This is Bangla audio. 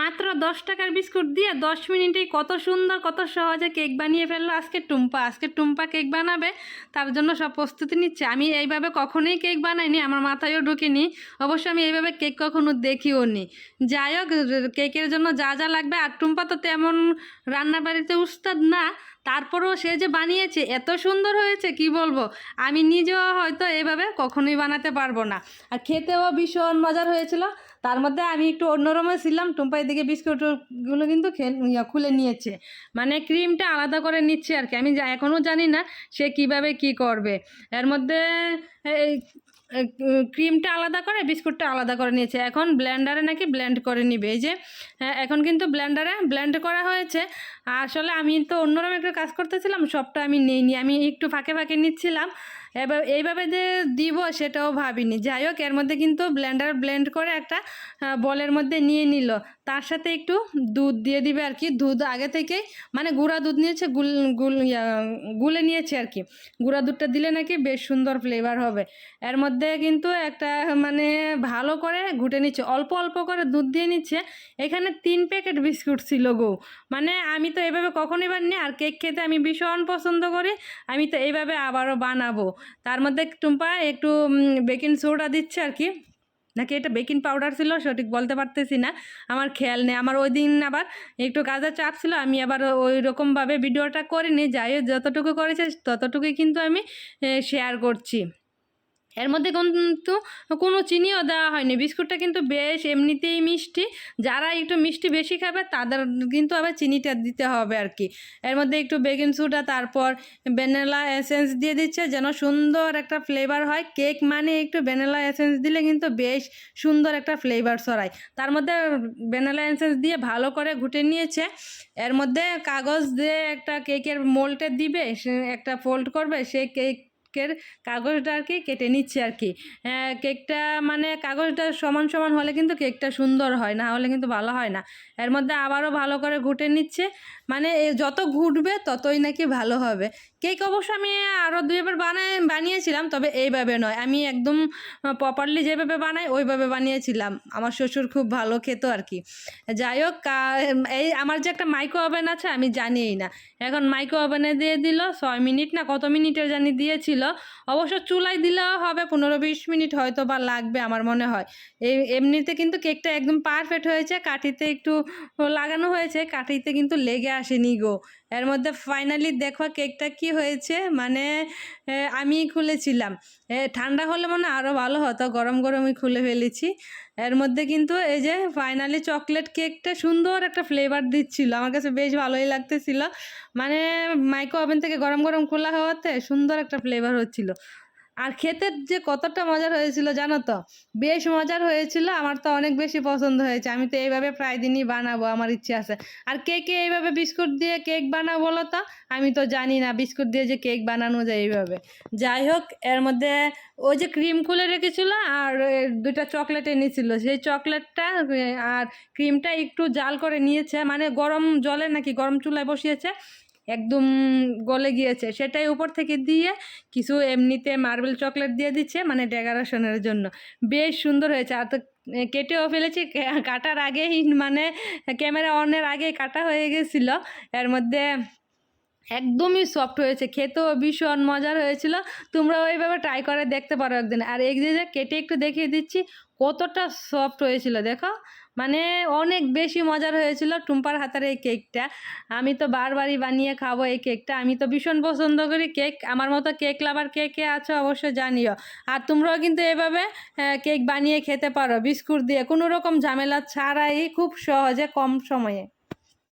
মাত্র দশ টাকার বিস্কুট দিয়ে দশ মিনিটেই কত সুন্দর, কত সহজে কেক বানিয়ে ফেলল আজকে টুম্পা। আজকে টুম্পা কেক বানাবে, তার জন্য সব প্রস্তুতি নিচ্ছে। আমি এইভাবে কখনোই কেক বানাইনি, আমার মাথায়ও ঢুকিনি। অবশ্য আমি এইভাবে কেক কখনো দেখিও নি। যাই হোক, কেকের জন্য যা যা লাগবে, আর টুম্পা তো তেমন রান্নাবাড়িতে উস্তাদ না তারপরেও সে যে বানিয়েছে, এত সুন্দর হয়েছে, কি বলব? আমি নিজেও হয়তো এভাবে কখনোই বানাতে পারব না। আর খেতেও ভীষণ মজার হয়েছিল। তার মধ্যে আমি একটু অন্যরকম ছিলাম টুম্পাই দিকে বিস্কুটগুলো কিন্তু খুলে নিয়েছে। মানে ক্রিমটা আলাদা করে নিচ্ছে আর কি। আমি এখনও জানি না সে কীভাবে কি করবে। এর মধ্যে ক্রিমটা আলাদা করে বিস্কুটটা আলাদা করে নিয়েছে। এখন ব্ল্যান্ডারে নাকি ব্ল্যান্ড করে নিবে। এই যে হ্যাঁ, এখন কিন্তু ব্ল্যান্ডারে ব্ল্যান্ড করা হয়েছে। আসলে আমি তো অন্যরকম একটা কাজ করতেছিলাম সবটা আমি নিইনি। আমি একটু ফাঁকে ফাঁকে নিচ্ছিলাম। এবার এইভাবে যে দিব সেটাও ভাবিনি। যাই হোক, এর মধ্যে কিন্তু ব্লেন্ডার ব্লেন্ড করে একটা বলের মধ্যে নিয়ে নিল। তার সাথে একটু দুধ দিয়ে দিবে আর কি। দুধ আগে থেকেই মানে গুঁড়া দুধ নিয়েছে, গুল গুল গুলে নিয়েছে আর কি। গুঁড়া দুধটা দিলে নাকি বেশ সুন্দর ফ্লেভার হবে। এর মধ্যে কিন্তু একটা মানে ভালো করে ঘুটে নিচ্ছে। অল্প অল্প করে দুধ দিয়ে নিচ্ছে। এখানে তিন প্যাকেট বিস্কুট ছিল গো। মানে আমি তো এভাবে কখনোই বানিয়ে আর কেক খেতে আমি ভীষণ পছন্দ করি। আমি তো এইভাবে আবারও বানাবো। তার মধ্যে টুম্পা একটু বেকিং সোডা দিচ্ছে আর কি। নাকি এটা বেকিং পাউডার ছিল, সঠিক বলতে পারতেছি না। আমার খেয়াল নেই। আমার ওই দিন আবার একটু কাজের চাপ ছিল, আমি আবার ওই রকমভাবে ভিডিওটা করিনি। যাই যতটুকু করেছে, ততটুকুই কিন্তু আমি শেয়ার করছি। এর মধ্যে কিন্তু কোনো চিনিও দেওয়া হয়নি। বিস্কুটটা কিন্তু বেশ এমনিতেই মিষ্টি। যারা একটু মিষ্টি বেশি খাবে, তাদের কিন্তু আবার চিনিটা দিতে হবে আর কি এর মধ্যে একটু বেকিং সোডা, তারপর ভ্যানিলা এসেন্স দিয়ে দিচ্ছে যেন সুন্দর একটা ফ্লেভার হয়। কেক মানে একটু ভ্যানিলা এসেন্স দিলে কিন্তু বেশ সুন্দর একটা ফ্লেভার ছড়ায়। তার মধ্যে ভ্যানিলা এসেন্স দিয়ে ভালো করে ঘুটে নিয়েছে। এর মধ্যে কাগজ দিয়ে একটা কেকের মোল্টে দিবে একটা ফোল্ড করবে সেই কেক কেকের কাগজটা আর কি কেটে নিচ্ছে আর কি। কেকটা মানে কাগজটা সমান সমান হলে কিন্তু কেকটা সুন্দর হয়, না হলে কিন্তু ভালো হয় না। এর মধ্যে আবারও ভালো করে ঘুটে নিচ্ছে। মানে যত ঘুটবে ততই নাকি ভালো হবে। কেক অবশ্য আমি আরও দুইবার বানাই বানিয়েছিলাম, তবে এইভাবে নয়। আমি একদম প্রপারলি যেভাবে বানাই, ওইভাবে বানিয়েছিলাম। আমার শ্বশুর খুব ভালো খেত আর কি। যাই হোক এই আমার যে একটা মাইক্রো ওভেন আছে, আমি জানিই না। এখন মাইক্রো ওভেনে দিয়ে দিল, ছয় মিনিট না কত মিনিটের জানি দিয়েছিল অবশ্য চুলায় দিলেও হবে, পনেরো বিশ মিনিট হয়তো বা লাগবে আমার মনে হয়। এই এমনিতে কিন্তু কেকটা একদম পারফেক্ট হয়েছে, কাঠিতে একটু লাগানো হয়েছে, কাঠিতে কিন্তু লেগে আসেনি গো। এর মধ্যে ফাইনালি দেখো কেকটা কি হয়েছে মানে আমি খুলেছিলাম। ঠান্ডা হলে মনে আরও ভালো হতো, গরম গরমই খুলে ফেলেছি। এর মধ্যে কিন্তু এই যে ফাইনালি চকলেট কেকটা সুন্দর একটা ফ্লেভার দিচ্ছিল, আমার কাছে বেশ ভালোই লাগতেছিল। মানে মাইক্রো ওভেন থেকে গরম গরম খোলা হওয়াতে সুন্দর একটা ফ্লেভার হচ্ছিল। আর খেতে যে কতটা মজার হয়েছিল জানো তো? বেশ মজার হয়েছিল আমার তো অনেক বেশি পছন্দ হয়েছে। আমি তো এইভাবে প্রায় দিনই বানাবো আমার ইচ্ছে আছে। আর কে কে এইভাবে বিস্কুট দিয়ে কেক বানাবো বলো তো? আমি তো জানি না বিস্কুট দিয়ে যে কেক বানানো যায় এইভাবে। যাই হোক এর মধ্যে ওই যে ক্রিম খুলে রেখেছিল আর এ, দুইটা চকলেট এনেছিল। সেই চকলেটটা আর ক্রিমটা একটু জাল করে নিয়েছে মানে গরম জলে নাকি গরম চুলায় বসিয়েছে। একদম গলে গিয়েছে। সেটাই উপর থেকে দিয়ে কিছু এমনিতে মার্বেল চকলেট দিয়ে দিচ্ছে মানে ডেকোরেশনের জন্য। বেশ সুন্দর হয়েছে। আর তো কেটেও ফেলেছি। কাটার আগেই মানে ক্যামেরা অনের আগেই কাটা হয়ে গেছিল। এর মধ্যে একদমই সফট হয়েছে, খেতেও ভীষণ মজার হয়েছিল। তোমরা ওইভাবে ট্রাই করে দেখতে পারো একদিন। আর এই যে কেটে একটু দেখিয়ে দিচ্ছি, কতটা সফট হয়েছিল, দেখো। মানে অনেক বেশি মজার হয়েছিল টুম্পার হাতের এই কেকটা আমি তো বারবারই বানিয়ে খাব এই কেকটা আমি তো ভীষণ পছন্দ করি কেক আমার মতো কেক লাভার কে কে আছো অবশ্যই জানিও। আর তোমরাও কিন্তু এভাবে কেক বানিয়ে খেতে পারো। বিস্কুট দিয়ে, কোনো রকম ঝামেলা ছাড়াই খুব সহজে কম সময়ে।